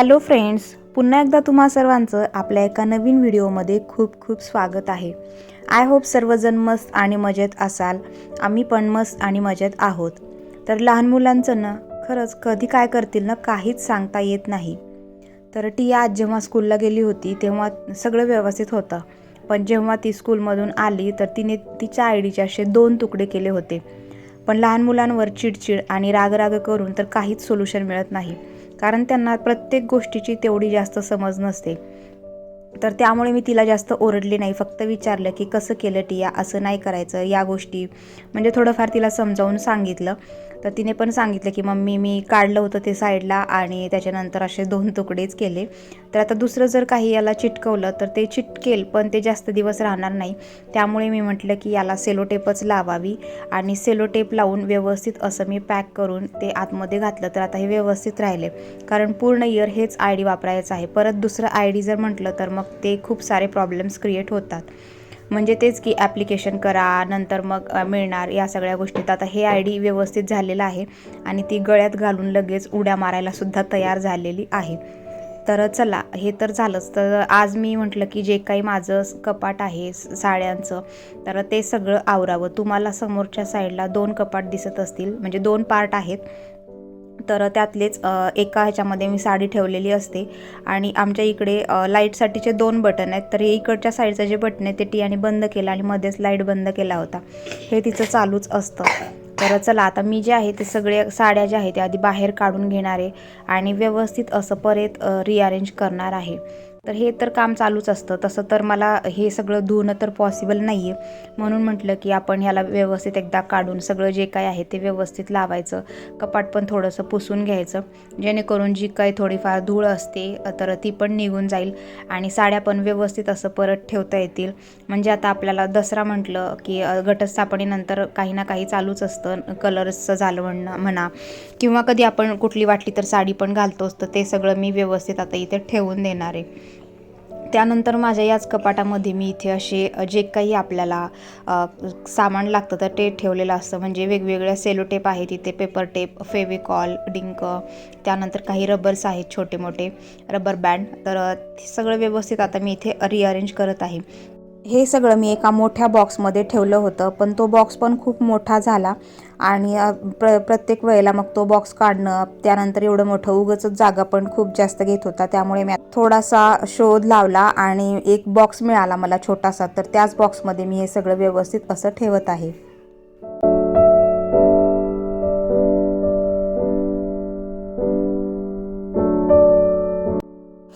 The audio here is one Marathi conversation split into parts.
हॅलो फ्रेंड्स पुन्हा एकदा तुम्हा सर्वांचं आपल्या एका नवीन व्हिडिओमध्ये खूप खूप स्वागत आहे. आय होप सर्वजण मस्त आणि मजेत असाल. आम्ही पण मस्त आणि मजेत आहोत. तर लहान मुलांचं ना खरंच कधी काय करतील ना काहीच सांगता येत नाही. तर ती आज जेव्हा स्कूलला गेली होती तेव्हा सगळं व्यवस्थित होतं. पण जेव्हा ती स्कूलमधून आली तर तिने तिच्या आयडीचे असे दोन तुकडे केले होते. पण लहान मुलांवर चिडचिड आणि रागराग करून तर काहीच सोल्युशन मिळत नाही. कारण त्यांना प्रत्येक गोष्टीची तेवढी जास्त समज नसते. तर त्यामुळे मी तिला जास्त ओरडली नाही. फक्त विचारलं की कसं केलं टिया? असं नाही करायचं. या गोष्टी म्हणजे थोडंफार तिला समजावून सांगितलं. तर तिने पण सांगितलं की मम्मी मी काढलं होतं ते साईडला आणि त्याच्यानंतर असे दोन तुकडेच केले. तर आता दुसरं जर काही याला चिटकवलं तर ते चिटकेल पण ते जास्त दिवस राहणार नाही. त्यामुळे मी म्हटलं की याला सेलोटेपच लावावी आणि सेलोटेप लावून व्यवस्थित असं मी पॅक करून ते आतमध्ये घातलं. तर आता हे व्यवस्थित राहिले. कारण पूर्ण इयर हेच आय डी वापरायचं आहे. परत दुसरं आय डी जर म्हटलं तर मग मग ते खूप सारे प्रॉब्लेम्स क्रिएट होतात. म्हणजे तेच की ॲप्लिकेशन करा नंतर मग मिळणार या सगळ्या गोष्टीत. आता हे आय डी व्यवस्थित झालेलं आहे आणि ती गळ्यात घालून लगेच उड्या मारायला सुद्धा तयार झालेली आहे. तर चला हे तर झालंच. तर आज मी म्हटलं की जे काही माझं कपाट आहे स- साड्यांचं तर ते सगळं आवरावं. तुम्हाला समोरच्या साईडला दोन कपाट दिसत असतील म्हणजे दोन पार्ट आहेत. तर त्यातलेच एका ह्याच्यामध्ये मी साडी ठेवलेली असते. आणि आमच्या इकडे लाईटसाठीचे दोन बटन आहेत. तर हे इकडच्या साईडचं जे बटन आहे ते टियाने बंद केलं आणि मध्येच लाइट बंद केला होता. हे तिचं चालूच असतं. तर चला आता मी जे आहे ते सगळे साड्या ज्या आहेत त्या आधी बाहेर काढून घेणार आहे. आणि व्यवस्थित असं परत रिअरेंज करणार आहे. तर हे तर काम चालूच असतं. तसं तर मला हे सगळं धुणं तर पॉसिबल नाही आहे म्हणून म्हटलं की आपण ह्याला व्यवस्थित एकदा काढून सगळं जे काय आहे ते व्यवस्थित लावायचं. कपाट पण थोडंसं पुसून घ्यायचं. जेणेकरून जी काही थोडीफार धूळ असते तर ती पण निघून जाईल आणि साड्या पण व्यवस्थित असं परत ठेवता येतील. म्हणजे आता आपल्याला दसरा म्हटलं की घटस्थापनेनंतर काही ना काही चालूच असतं. कलर्सचं झालं म्हणणं म्हणा किंवा कधी आपण कुठली वाटली तर साडी पण घालतोच तर ते सगळं मी व्यवस्थित आता इथे ठेवून देणार आहे. त्यानंतर माझ्या याच कपाटामध्ये मी इथे असे जे काही आपल्याला सामान लागतं तर ते ठेवलेलं असतं. म्हणजे वेगवेगळ्या सेलो टेप आहेत इथे पेपर टेप फेविकॉल डिंक त्यानंतर काही रबर्स आहेत छोटे मोठे रबर बँड तर हे सगळं व्यवस्थित आता मी इथे रिअरेंज करत आहे. हे सगळं मी एका मोठ्या बॉक्समध्ये ठेवलं होतं पण तो बॉक्स पण खूप मोठा झाला आणि प्र प्रत्येक वेळेला मग तो बॉक्स काढणं त्यानंतर एवढं मोठं उगच जागा पण खूप जास्त घेत होता. त्यामुळे मी थोडासा शोध लावला आणि एक बॉक्स मिळाला मला छोटासा तर त्याच बॉक्समध्ये मी हे सगळं व्यवस्थित असं ठेवत आहे.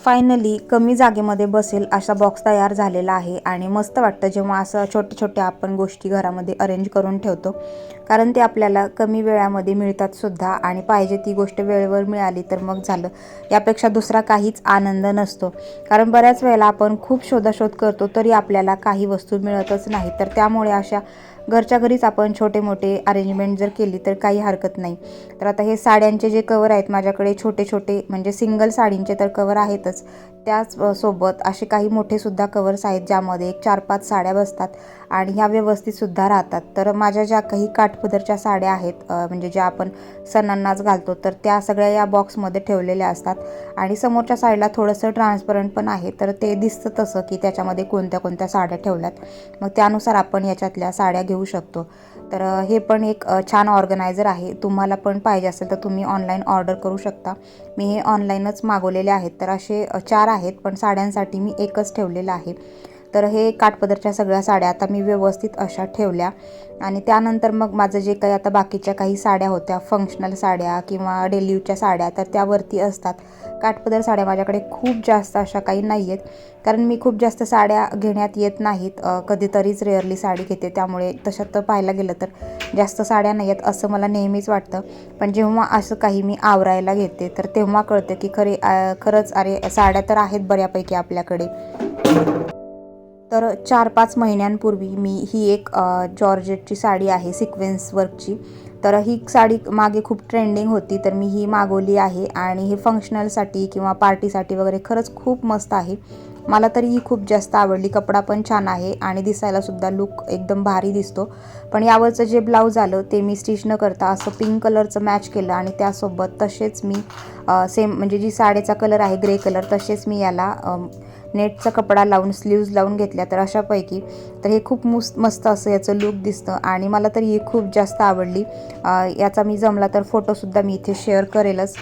फायनली कमी जागेमध्ये बसेल असा बॉक्स तयार झालेला आहे. आणि मस्त वाटतं जेव्हा असं छोटे छोटे आपण गोष्टी घरामध्ये अरेंज करून ठेवतो. कारण ते आपल्याला कमी वेळामध्ये मिळतात सुद्धा. आणि पाहिजे ती गोष्ट वेळेवर मिळाली तर मग झालं. यापेक्षा दुसरा काहीच आनंद नसतो. कारण बऱ्याच वेळेला आपण खूप शोधाशोध करतो तरी आपल्याला काही वस्तू मिळतच नाही. तर त्यामुळे अशा घरच्या घरीच आपण छोटे मोठे अरेंजमेंट जर केली तर काही हरकत नाही. तर आता हे साड्यांचे जे कवर आहेत माझ्याकडे छोटे छोटे म्हणजे सिंगल साडींचे तर कवर आहेतच. त्याच सोबत असे काही मोठेसुद्धा कवर्स आहेत ज्यामध्ये एक चार पाच साड्या बसतात आणि ह्या व्यवस्थितसुद्धा राहतात. तर माझ्या ज्या काही काठपदरच्या साड्या आहेत म्हणजे ज्या आपण सणांनाच घालतो तर त्या सगळ्या या बॉक्समध्ये ठेवलेल्या असतात. आणि समोरच्या साईडला थोडंसं ट्रान्सपरंट पण आहे तर ते दिसतं तसं की त्याच्यामध्ये कोणत्या कोणत्या साड्या ठेवल्यात. मग त्यानुसार आपण याच्यातल्या साड्या घेऊ शकतो. तर हे पण एक छान ऑर्गनायझर आहे. तुम्हाला पण पाहिजे असेल तर तुम्ही ऑनलाईन ऑर्डर करू शकता. मी हे ऑनलाईनच मागवलेले आहेत. तर असे चार आहेत पण साड्यांसाठी मी एकच ठेवलेलं आहे. तर हे काठपदरच्या सगळ्या साड्या आता मी व्यवस्थित अशा ठेवल्या. आणि त्यानंतर मग माझं जे काही आता बाकीच्या काही साड्या होत्या फंक्शनल साड्या किंवा डेली यूजच्या साड्या तर त्यावरती असतात. काठपदर साड्या माझ्याकडे खूप जास्त अशा काही नाही आहेत कारण मी खूप जास्त साड्या घेण्यात येत नाहीत. कधीतरीच रेअरली साडी घेते. त्यामुळे तशात तर पाहायला गेलं तर जास्त साड्या नाही आहेत असं मला नेहमीच वाटतं. पण जेव्हा असं काही मी आवरायला घेते तर तेव्हा कळतं की खरे खरंच अरे साड्या तर आहेत बऱ्यापैकी आपल्याकडे. तर चार पाच महिन्यांपूर्वी मी ही एक जॉर्जेटची साडी आहे सिक्वेन्स वर्कची तर ही साडी मागे खूप ट्रेंडिंग होती तर मी ही मागवली आहे आणि हे फंक्शनलसाठी किंवा पार्टीसाठी वगैरे खरंच खूप मस्त आहे. मला तरी ही खूप जास्त आवडली. कपडा पण छान आहे आणि दिसायला सुद्धा लुक एकदम भारी दिसतो. पण यावरचं जे ब्लाऊज आलं ते मी स्टिच न करता असं पिंक कलरचं मॅच केलं आणि त्यासोबत तसेच मी सेम म्हणजे जी साडीचा कलर आहे ग्रे कलर तसेच मी याला नेटचा कपडा लावून स्लीव्ज लावून घेतल्या तर अशापैकी तर हे खूप मुस मस्त असं याचं लुक दिसतं. आणि मला तर ही खूप जास्त आवडली. याचा मी जमला तर फोटोसुद्धा मी इथे शेअर करेलच.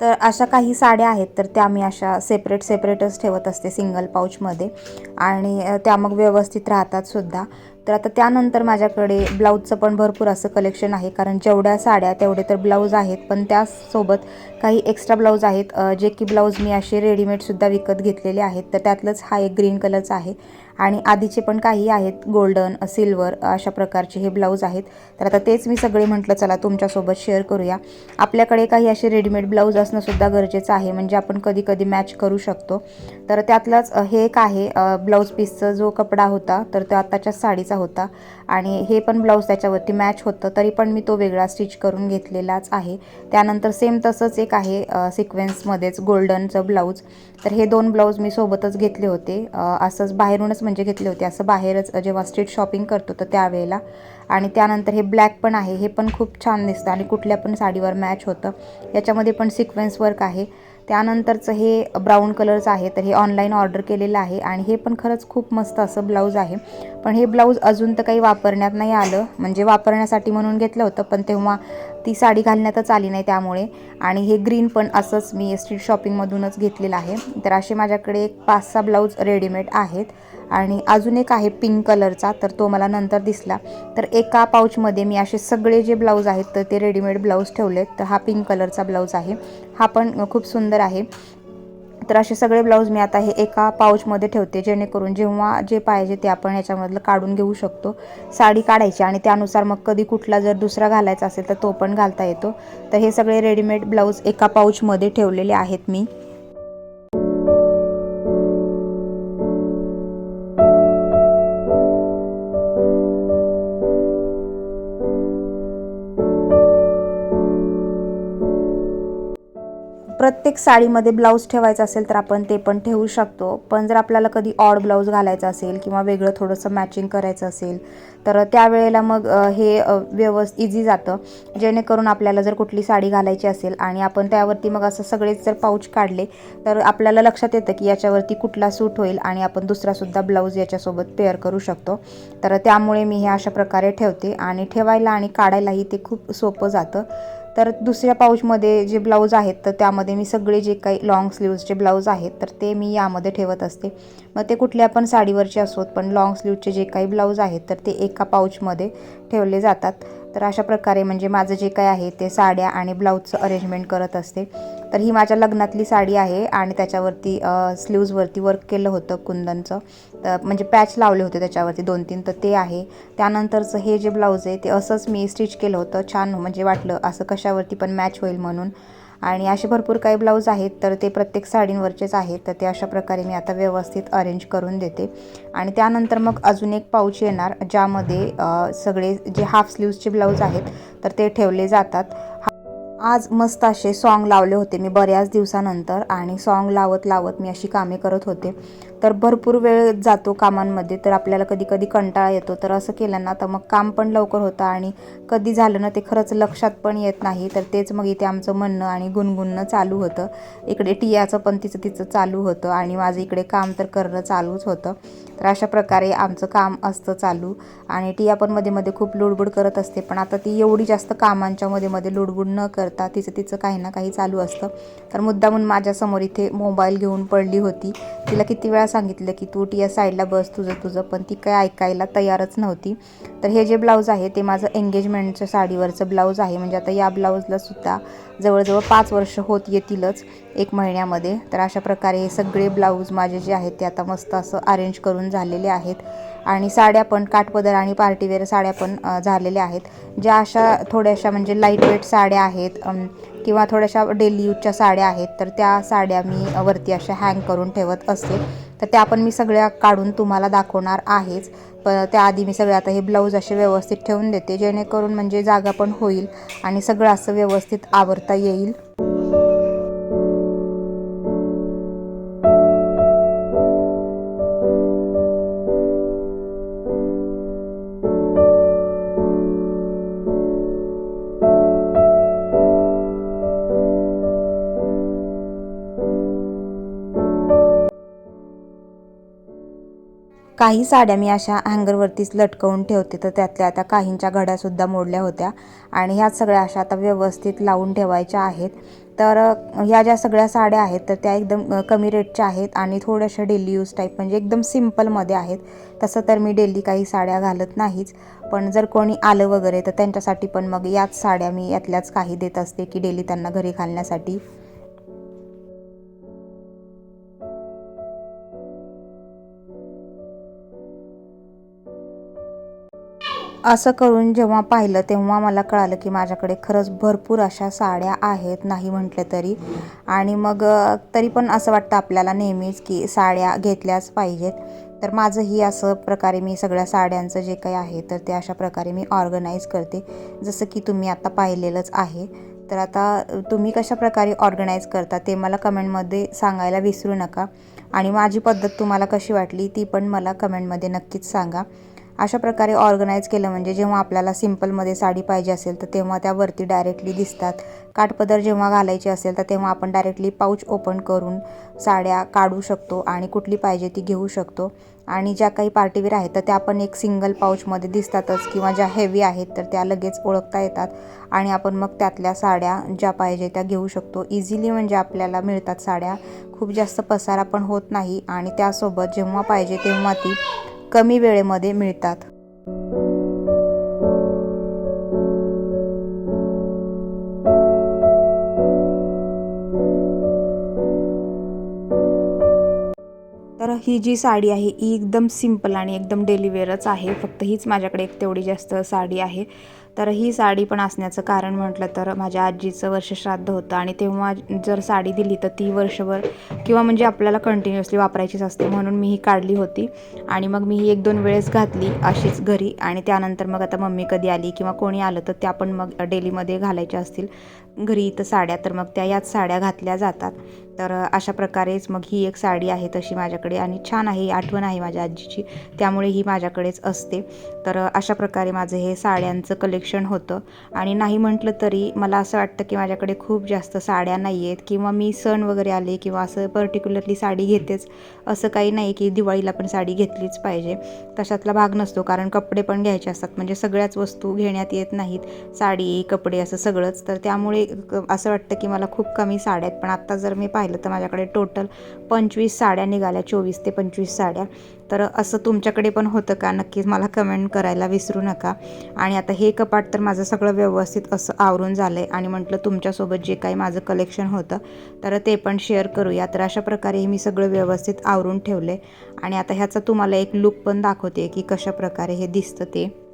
तर अशा काही साड्या आहेत तर त्या मी अशा सेपरेट सेपरेटच ठेवत असते सिंगल पाऊचमध्ये आणि त्या मग व्यवस्थित राहतात सुद्धा. तर आता त्यानंतर माझ्याकडे ब्लाऊजचं पण भरपूर असं कलेक्शन आहे. कारण जेवढ्या साड्या तेवढे तर ब्लाऊज आहेत. पण त्यासोबत काही एक्स्ट्रा ब्लाऊज आहेत जे की ब्लाऊज मी असे रेडीमेडसुद्धा विकत घेतलेले आहेत. तर त्यातलंच हा एक ग्रीन कलरचा आहे. आणि आधीचे पण काही आहेत गोल्डन सिल्वर अशा प्रकारचे हे ब्लाऊज आहेत. तर आता तेच मी सगळे म्हटलं चला तुमच्यासोबत शेअर करूया. आपल्याकडे काही असे रेडीमेड ब्लाऊज असणंसुद्धा गरजेचं आहे म्हणजे आपण कधी कधी मॅच करू शकतो. तर त्यातलाच हे एक आहे ब्लाऊज पीसचा जो कपडा होता तर तो आत्ताच्याच साडीचा होता. आणि हे पण ब्लाऊज त्याच्यावरती मॅच होतं तरी पण मी तो वेगळा स्टिच करून घेतलेलाच आहे. त्यानंतर सेम तसंच एक आहे सिक्वेन्समध्येच गोल्डनचं ब्लाऊज तर हे दोन ब्लाऊज मी सोबतच घेतले होते. असंच बाहेरूनच म्हणजे घेतले होते. असं बाहेरच जेव्हा स्ट्रीट शॉपिंग करतो तर त्यावेळेला. आणि त्यानंतर हे ब्लॅक पण आहे. हे पण खूप छान दिसतं. आणि कुठल्या पण साडीवर मॅच होतं. याच्यामध्ये पण सिक्वेन्स वर्क आहे. त्यानंतरचं हे ब्राऊन कलरचं आहे. तर हे ऑनलाईन ऑर्डर केलेलं आहे. आणि हे पण खरंच खूप मस्त असं ब्लाऊज आहे. पण हे ब्लाऊज अजून तर काही वापरण्यात नाही आलं. म्हणजे वापरण्यासाठी म्हणून घेतलं होतं. पण तेव्हा ती साडी घालण्यातच आली नाही त्यामुळे. आणि हे ग्रीन पण असंच मी स्ट्रीट शॉपिंगमधूनच घेतलेलं आहे. तर असे माझ्याकडे एक पाच सहा ब्लाऊज रेडीमेड आहेत. आणि अजून एक आहे पिंक कलरचा तर तो मला नंतर दिसला. तर एका पाऊचमध्ये मी असे सगळे जे ब्लाऊज आहेत तर ते रेडीमेड ब्लाऊज ठेवलेत. तर हा पिंक कलरचा ब्लाऊज आहे. हा पण खूप सुंदर आहे. तर असे सगळे ब्लाऊज मी आता हे एका पाऊचमध्ये ठेवते जेणेकरून जेव्हा जे पाहिजे ते आपण याच्यामधलं काढून घेऊ शकतो. साडी काढायची आणि त्यानुसार मग कधी कुठला जर दुसरा घालायचा असेल तर तो पण घालता येतो. तर हे सगळे रेडीमेड ब्लाऊज एका पाऊचमध्ये ठेवलेले आहेत मी. प्रत्येक साडीमध्ये ब्लाऊज ठेवायचा असेल तर आपण ते पण ठेवू शकतो. पण जर आपल्याला कधी ऑड ब्लाऊज घालायचा असेल किंवा वेगळं थोडंसं मॅचिंग करायचं असेल तर त्यावेळेला मग हे व्यवस्थित इझी जातं. जेणेकरून आपल्याला जर कुठली साडी घालायची असेल आणि आपण त्यावरती मग असं सगळेच जर पाऊच काढले तर आपल्याला लक्षात येतं की याच्यावरती कुठला सूट होईल आणि आपण दुसरासुद्धा ब्लाऊज याच्यासोबत पेअर करू शकतो. तर त्यामुळे मी हे अशा प्रकारे ठेवते आणि ठेवायला आणि काढायलाही ते खूप सोपं जातं. तर दुसऱ्या पाऊचमध्ये जे ब्लाऊज आहेत तर त्यामध्ये मी सगळे जे काही लॉंग स्लीव्जचे ब्लाऊज आहेत तर ते मी यामध्ये ठेवत असते. मग ते कुठल्या पण साडीवरचे असोत पण लॉंग स्लीवचे जे काही ब्लाऊज आहेत तर ते एका पाऊचमध्ये ठेवले जातात. तर अशा प्रकारे म्हणजे माझं जे काही आहे ते साड्या आणि ब्लाऊजचं अरेंजमेंट करत असते. तर ही माझ्या लग्नातली साडी आहे आणि त्याच्यावरती स्लीव्जवरती वर्क केलं होतं कुंदनचं. तर म्हणजे पॅच लावले होते त्याच्यावरती दोन तीन तर ते आहे. त्यानंतरचं हे जे ब्लाऊज आहे ते असंच मी स्टिच केलं होतं. छान म्हणजे वाटलं असं कशावरती पण मॅच होईल म्हणून. आणि असे भरपूर काही ब्लाऊज आहेत तर ते प्रत्येक साडींवरचेच आहेत. तर ते अशा प्रकारे मी आता व्यवस्थित अरेंज करून देते. आणि त्यानंतर मग अजून एक पाऊच येणार ज्यामध्ये सगळे जे हाफ स्लीव्जचे ब्लाऊज आहेत तर ते ठेवले जातात. आज मस्त असे सॉन्ग लावले होते मी बऱ्याच दिवसानंतर आणि सॉन्ग लावत लावत मी अशी कामे करत होते. तर भरपूर वेळ जातो कामांमध्ये तर आपल्याला कधी कधी कंटाळा येतो. तर असं केलं ना तर मग काम पण लवकर होतं आणि कधी झालं ना ते खरंच लक्षात पण येत नाही. तर तेच मग इथे आमचं म्हणणं आणि गुणगुणणं चालू होतं. इकडे टियाचं पण तिचं तिचं चालू होतं आणि माझं इकडे काम तर करणं चालूच होतं. तर अशा प्रकारे आमचं काम असतं चालू. आणि टिया पण मध्ये मध्ये खूप लुडबुड करत असते पण आता ती एवढी जास्त कामांच्या मध्ये मध्ये लुडबुड न करता तिचं तिचं काही ना काही चालू असतं. तर मुद्दामून माझ्यासमोर इथे मोबाईल घेऊन पडली होती. तिला किती वेळा सांगितलं की तू टिया साईडला बस तुझं तुझं पण ती काय ऐकायला तयारच नव्हती. तर हे जे ब्लाऊज आहे ते माझं एंगेजमेंटच्या साडीवरचं ब्लाऊज आहे. म्हणजे आता या ब्लाऊजला सुद्धा जवळजवळ पाच वर्ष होत येतीलच एक महिन्यामध्ये. तर अशा प्रकारे हे सगळे ब्लाऊज माझे जे आहेत ते आता मस्त असं अरेंज करून झालेले आहेत. आणि साड्या पण काठपदर आणि पार्टीवेअर साड्या पण झालेल्या आहेत. ज्या अशा थोड्याशा म्हणजे लाइट वेट साड्या आहेत किंवा थोड्याशा डेली यूजच्या साड्या आहेत तर त्या साड्या मी वरती अशा हँग करून ठेवत असते. तर त्या पण मी सगळ्या काढून तुम्हाला दाखवणार आहेच. पण त्याआधी मी सगळे आता हे ब्लाऊज असे व्यवस्थित ठेवून देते जेणेकरून म्हणजे जागा पण होईल आणि सगळं असं व्यवस्थित आवरता येईल. काही साड्या मी अशा हँगरवरतीच लटकवून ठेवते. तर त्यातल्या आता काहींच्या घड्यासुद्धा मोडल्या होत्या. आणि ह्या सगळ्या अशा आता व्यवस्थित लावून ठेवायच्या आहेत. तर ह्या ज्या सगळ्या साड्या आहेत तर त्या एकदम कमी रेटच्या आहेत आणि थोड्याशा डेली यूज टाईप म्हणजे एकदम सिम्पलमध्ये आहेत. तसं तर मी डेली काही साड्या घालत नाहीच. पण जर कोणी आलं वगैरे तर त्यांच्यासाठी पण मग याच साड्या मी यातल्याच काही देत असते की डेली त्यांना घरी घालण्यासाठी. असं करून जेव्हा पाहिलं तेव्हा मला कळालं की माझ्याकडे खरंच भरपूर अशा साड्या आहेत नाही म्हटलं तरी. आणि मग तरी पण असं वाटतं आपल्याला नेहमीच की साड्या घेतल्याच पाहिजेत. तर माझंही असं प्रकारे मी सगळ्या साड्यांचं जे काही आहे तर ते अशा प्रकारे मी ऑर्गनाईज करते. जसं की तुम्ही आता पाहिलेलंच आहे. तर आता तुम्ही कशा प्रकारे ऑर्गनाईज करता ते मला कमेंटमध्ये सांगायला विसरू नका. आणि माझी पद्धत तुम्हाला कशी वाटली ती पण मला कमेंटमध्ये नक्कीच सांगा. अशा प्रकारे ऑर्गनाईज केलं म्हणजे जेव्हा आपल्याला सिम्पलमध्ये साडी पाहिजे असेल तर तेव्हा त्यावरती डायरेक्टली दिसतात. काठपदर जेव्हा घालायची असेल तर तेव्हा आपण डायरेक्टली पाऊच ओपन करून साड्या काढू शकतो आणि कुठली पाहिजे ती घेऊ शकतो. आणि ज्या काही पार्टीवेअर आहेत तर त्या पण एक सिंगल पाऊचमध्ये दिसतातच किंवा ज्या हेवी आहेत तर त्या लगेच ओळखता येतात. आणि आपण मग त्यातल्या साड्या ज्या पाहिजे त्या घेऊ शकतो. इझिली म्हणजे आपल्याला मिळतात साड्या. खूप जास्त पसारा पण होत नाही आणि त्यासोबत जेव्हा पाहिजे तेव्हा ती कमी वेळेमध्ये मिळतात. तर ही जी साडी आहे ही एकदम सिंपल आणि एकदम डेलिवेअरच आहे. फक्त हीच माझ्याकडे एक तेवढी जास्त साडी आहे. तर ही साडी पण असण्याचं कारण म्हटलं तर माझ्या आजीचं वर्षश्राद्ध होतं आणि तेव्हा जर साडी दिली तर ती वर्षभर किंवा म्हणजे आपल्याला कंटिन्युअसली वापरायचीच असते म्हणून मी ही काढली होती. आणि मग मी ही एक दोन वेळेस घातली अशीच घरी आणि त्यानंतर मग आता मम्मी कधी आली किंवा कोणी आलं तर त्या पण मग डेलीमध्ये घालायच्या असतील. घरी इथं साड्या तर मग त्या याच साड्या घातल्या जातात. तर अशा प्रकारेच मग ही एक साडी आहे तशी माझ्याकडे आणि छान आहे ही आठवण आहे माझ्या आजीची त्यामुळे ही माझ्याकडेच असते. तर अशा प्रकारे माझं हे साड्यांचं कलेक्शन होतं. आणि नाही म्हटलं तरी मला असं वाटतं की माझ्याकडे खूप जास्त साड्या नाही आहेत किंवा मी सण वगैरे आले किंवा असं पर्टिक्युलरली साडी घेतेच असं काही नाही की दिवाळीला पण साडी घेतलीच पाहिजे. तशातला भाग नसतो कारण कपडे पण घ्यायचे असतात. म्हणजे सगळ्याच वस्तू घेण्यात येत नाहीत. साडी कपडे असं सगळंच. तर त्यामुळे असं वाटतं की मला खूप कमी साड्या आहेत. पण आत्ता जर मी पाहिलं तर माझ्याकडे टोटल पंचवीस साड्या निघाल्या. चोवीस ते पंचवीस साड्या. तर असं तुमच्याकडे पण होतं का? नक्कीच मला कमेंट करायला विसरू नका. आणि आता हे कपाट तर माझं सगळं व्यवस्थित असं आवरून झालं आहे आणि म्हटलं तुमच्यासोबत जे काही माझं कलेक्शन होतं तर ते पण शेअर करूया. तर अशा प्रकारे मी सगळं व्यवस्थित आवरून ठेवले आणि आता ह्याचा तुम्हाला एक लुक पण दाखवते की कशा प्रकारे हे दिसतं ते.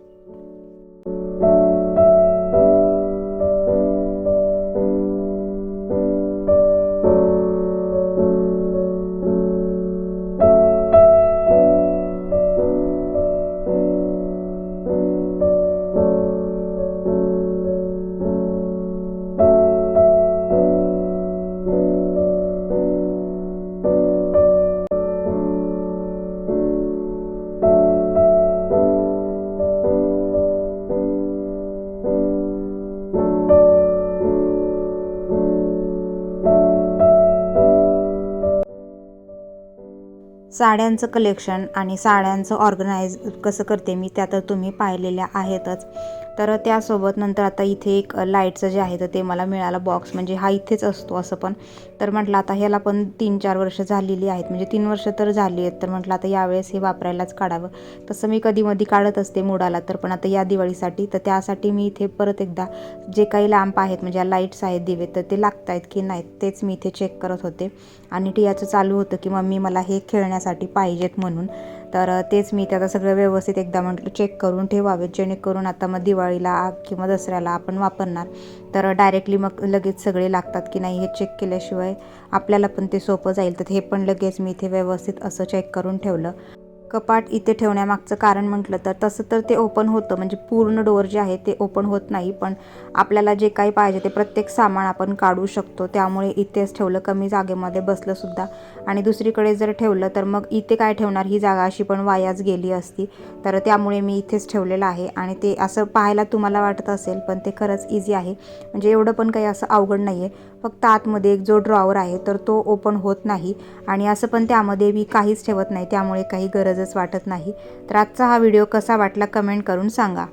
साड्यांचं कलेक्शन आणि साड्यांचं ऑर्गनाईज कसं करते मी त्या तर तुम्ही पाहिलेल्या आहेतच. तर त्यासोबत नंतर आता इथे एक लाईटचं जे आहे तर ते मला मिळालं बॉक्स म्हणजे हा इथेच असतो असं पण. तर म्हटलं आता ह्याला पण तीन चार वर्ष झालेली आहेत. म्हणजे तीन वर्ष तर झाली आहेत. तर म्हटलं आता यावेळेस हे वापरायलाच काढावं. तसं मी कधी मधी काढत असते मुडाला तर पण आता या दिवाळीसाठी. तर त्यासाठी मी इथे परत एकदा जे काही लॅम्प आहेत म्हणजे लाईट्स आहेत दिवे तर ते लागत आहेत की नाहीत तेच मी इथे चेक करत होते. आणि टियाचं चालू होतं की मम्मी मला हे खेळण्यासाठी पाहिजेत म्हणून. तर तेच मी त्याचा सगळं व्यवस्थित एकदा म्हटलं चेक करून ठेवावे जेणेकरून आता मग दिवाळीला किंवा दसऱ्याला आपण वापरणार. तर डायरेक्टली मग लगेच सगळे लागतात की नाही हे चेक केल्याशिवाय आपल्याला पण ते सोपं जाईल. तर हे पण लगेच मी इथे व्यवस्थित असं चेक करून ठेवलं. कपाट इथे ठेवण्यामागचं कारण म्हटलं तर तसं तर ते ओपन होतं. म्हणजे पूर्ण डोअर जे आहे ते ओपन होत नाही. पण आपल्याला जे काही पाहिजे ते प्रत्येक सामान आपण काढू शकतो. त्यामुळे इथेच ठेवलं कमी जागेमध्ये बसलंसुद्धा आणि दुसरीकडे जर ठेवलं तर मग इथे काय ठेवणार? ही जागा अशी पण वायाच गेली असती. तर त्यामुळे मी इथेच ठेवलेलं आहे. आणि ते असं पाहायला तुम्हाला वाटत असेल पण ते खरंच इझी आहे. म्हणजे एवढं पण काही असं अवघड नाही आहे फक्त आतमध्ये एक जो ड्रॉवर आहे तर तो ओपन होत नाही. आणि असं पण त्यामध्ये मी काहीच ठेवत नाही त्यामुळे काही गरजच वाटत नाही. तर आजचा हा व्हिडिओ कसा वाटला कमेंट करून सांगा.